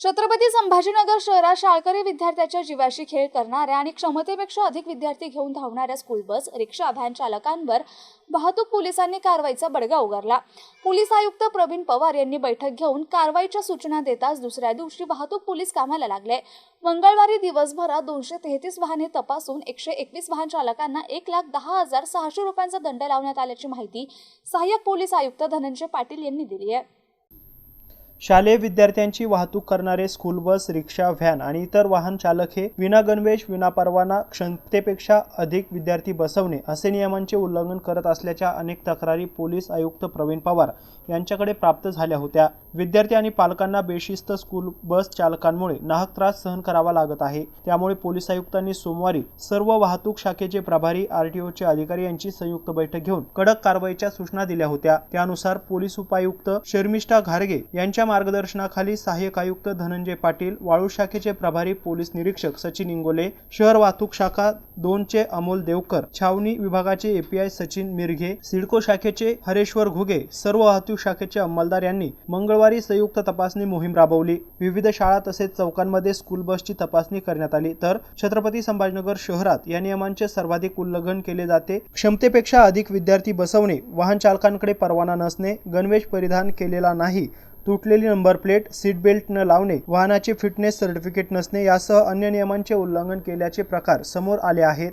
छत्रपती संभाजीनगर शहरात शाळकरी विद्यार्थ्याच्या जीवाशी खेळ करणाऱ्या आणि क्षमतेपेक्षा अधिक विद्यार्थी घेऊन धावणाऱ्या स्कूल बस रिक्षा व्हॅन चालकांवर वाहतूक पोलिसांनी कारवाईचा बडगा उगारला. पोलीस आयुक्त प्रवीण पवार यांनी बैठक घेऊन कारवाईच्या सूचना देताच दुसऱ्या दिवशी वाहतूक पोलीस कामाला लागले. मंगळवारी दिवसभरात दोनशे तेहतीस वाहने तपासून एकशे एकवीस वाहन चालकांना एक लाख दहा हजार सहाशे रुपयांचा दंड लावण्यात आल्याची माहिती सहाय्यक पोलीस आयुक्त धनंजय पाटील यांनी दिली आहे. शालेय विद्यार्थ्यांची वाहतूक करणारे स्कूल बस रिक्षा व्हॅन आणि इतर वाहन चालक हे विना गणवेश विना परवाना क्षमतेपेक्षा अधिक विद्यार्थी बसवणे असे नियमांचे उल्लंघन करत असल्याच्या अनेक तक्रारी पोलीस आयुक्त प्रवीण पवार यांच्याकडे प्राप्त झाल्या होत्या. विद्यार्थी आणि पालकांना बेशिस्त स्कूल बस चालकांमुळे नाहक त्रास सहन करावा लागत आहे. त्यामुळे पोलीस आयुक्तांनी सोमवारी सर्व वाहतूक शाखेचे प्रभारी आरटीओचे अधिकारी यांची संयुक्त बैठक घेऊन कडक कारवाईच्या सूचना दिल्या होत्या. त्यानुसार पोलीस उपायुक्त शर्मिष्ठा घारगे यांच्या मार्गदर्शनाखाली सहाय्यक आयुक्त धनंजय पाटील वाळू शाखेचे प्रभारी पोलीस निरीक्षक सचिन इंगोले शहर वाहतूक शाखा दोनचे अमोल देवकर छावणी विभागाचे एपीआय सचिन मिरघे सिडको शाखेचे हरेश्वर घुगे सर्व वाहतूक शाखेचे अंमलदार यांनी मंगळवारी संयुक्त तपासणी मोहीम राबवली. विविध शाळा तसेच चौकांमध्ये स्कूल बसची तपासणी करण्यात आली. तर छत्रपती संभाजीनगर शहरात या नियमांचे सर्वाधिक उल्लंघन केले जाते. क्षमतेपेक्षा अधिक विद्यार्थी बसवणे वाहन चालकांकडे परवाना नसणे गणवेश परिधान केलेला नाही तुटलेली नंबर प्लेट सीट बेल्ट न लावणे वाहनाचे फिटनेस सर्टिफिकेट नसणे यासह अन्य नियमांचे उल्लंघन केल्याचे प्रकार समोर आले आहेत.